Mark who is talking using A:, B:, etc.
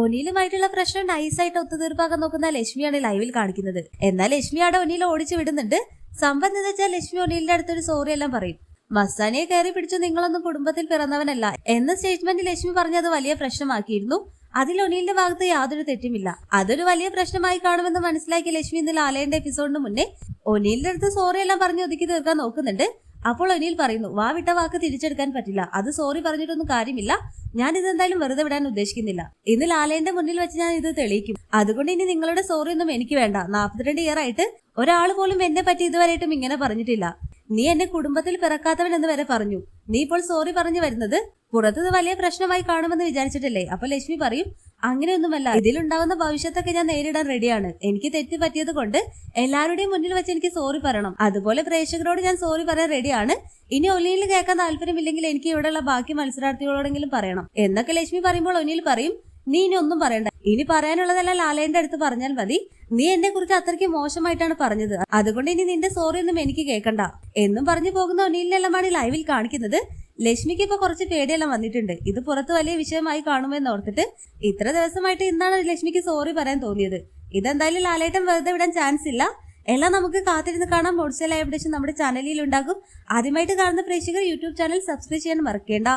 A: ഒനിയിലുമായിട്ടുള്ള പ്രശ്നം നൈസായിട്ട് ഒത്തുതീർപ്പാക്കാൻ നോക്കുന്ന ലക്ഷ്മിയാണ് ലൈവിൽ കാണിക്കുന്നത്. എന്നാൽ ലക്ഷ്മിയുടെ ഒനിയിൽ ഓടിച്ചു വിടുന്നുണ്ട്. സംഭവം വെച്ചാൽ ലക്ഷ്മി ഒനിലിന്റെ അടുത്തൊരു സോറി എല്ലാം പറയും. മസ്താനിയെ കയറി പിടിച്ചു നിങ്ങളൊന്നും കുടുംബത്തിൽ പിറന്നവനല്ല എന്ന സ്റ്റേറ്റ്മെന്റ് ലക്ഷ്മി പറഞ്ഞത് വലിയ പ്രശ്നമാക്കിയിരുന്നു. അതിൽ ഒനിലിന്റെ ഭാഗത്ത് യാതൊരു തെറ്റുമില്ല. അതൊരു വലിയ പ്രശ്നമായി കാണുമെന്ന് മനസ്സിലാക്കിയ ലക്ഷ്മി ഇന്ന് ലാലയുടെ എപ്പിസോഡിന് മുന്നേ ഒനിലിന്റെ അടുത്ത് സോറി എല്ലാം പറഞ്ഞ് ഒതുക്കി തീർക്കാൻ നോക്കുന്നുണ്ട്. അപ്പോൾ ഒനിൽ പറയുന്നു വാ വിട്ട വാക്ക് തിരിച്ചെടുക്കാൻ പറ്റില്ല. അത് സോറി പറഞ്ഞിട്ടൊന്നും കാര്യമില്ല. ഞാൻ ഇതെന്തായാലും വെറുതെ വിടാൻ ഉദ്ദേശിക്കുന്നില്ല. ഇന്ന് ലാലേന്റെ മുന്നിൽ വെച്ച് ഞാൻ ഇത് തെളിയിക്കും. അതുകൊണ്ട് ഇനി നിങ്ങളുടെ സോറി ഒന്നും എനിക്ക് വേണ്ട. നാൽപ്പത്തിരണ്ട് ഇയർ ആയിട്ട് ഒരാൾ പോലും എന്നെ പറ്റി ഇതുവരെയായിട്ടും ഇങ്ങനെ പറഞ്ഞിട്ടില്ല. നീ എന്നെ കുടുംബത്തിൽ പിറക്കാത്തവൻ എന്ന് വരെ പറഞ്ഞു. നീ ഇപ്പോൾ സോറി പറഞ്ഞു വരുന്നത് പുറത്തത് വലിയ പ്രശ്നമായി കാണുമെന്ന് വിചാരിച്ചിട്ടല്ലേ? അപ്പൊ ലക്ഷ്മി പറയും അങ്ങനെയൊന്നുമല്ല ഇതിലുണ്ടാവുന്ന ഭവിഷ്യത്തൊക്കെ ഞാൻ നേരിടാൻ റെഡിയാണ് എനിക്ക് തെറ്റ് പറ്റിയത് കൊണ്ട് എല്ലാവരുടെയും മുന്നിൽ വെച്ച് എനിക്ക് സോറി പറയണം. അതുപോലെ പ്രേക്ഷകരോട് ഞാൻ സോറി പറയാൻ റെഡിയാണ് ഇനി ഒനിയിൽ കേൾക്കാൻ താല്പര്യമില്ലെങ്കിൽ എനിക്ക് ഇവിടെയുള്ള ബാക്കി മത്സരാർത്ഥികളോടെങ്കിലും പറയണം. എന്നൊക്കെ ലക്ഷ്മി പറയുമ്പോൾ ഒനിയിൽ പറയും നീ ഇനി ഒന്നും പറയണ്ട. ഇനി പറയാനുള്ളതെല്ലാം ലാലേന്റെ അടുത്ത് പറഞ്ഞാൽ മതി. നീ എന്നെ കുറിച്ച് അത്രയ്ക്ക് മോശമായിട്ടാണ് പറഞ്ഞത്. അതുകൊണ്ട് ഇനി നിന്റെ സോറി ഒന്നും എനിക്ക് കേൾക്കണ്ട. എന്നും പറഞ്ഞു പോകുന്ന ഒനിയിലെല്ലാമാണ് ലൈവിൽ കാണിക്കുന്നത്. ലക്ഷ്മിക്ക് ഇപ്പൊ കുറച്ച് പേടിയെല്ലാം വന്നിട്ടുണ്ട്. ഇത് പുറത്ത് വലിയ വിഷയമായി കാണുമെന്ന് ഓർത്തിട്ട് ഇത്ര ദിവസമായിട്ട് ഇന്നാണ് ലക്ഷ്മിക്ക് സോറി പറയാൻ തോന്നിയത്. ഇതെന്തായാലും ലാലേട്ടൻ വെറുതെ വിടാൻ ചാൻസ് ഇല്ല. എല്ലാം നമുക്ക് കാത്തിരുന്ന് കാണാൻ മോഡിസൽ അപ്ഡേഷൻ നമ്മുടെ ചാനലിൽ ഉണ്ടാകും. ആദ്യമായിട്ട് കാണുന്ന പ്രേക്ഷകർ യൂട്യൂബ് ചാനൽ സബ്സ്ക്രൈബ് ചെയ്യാൻ മറക്കേണ്ട.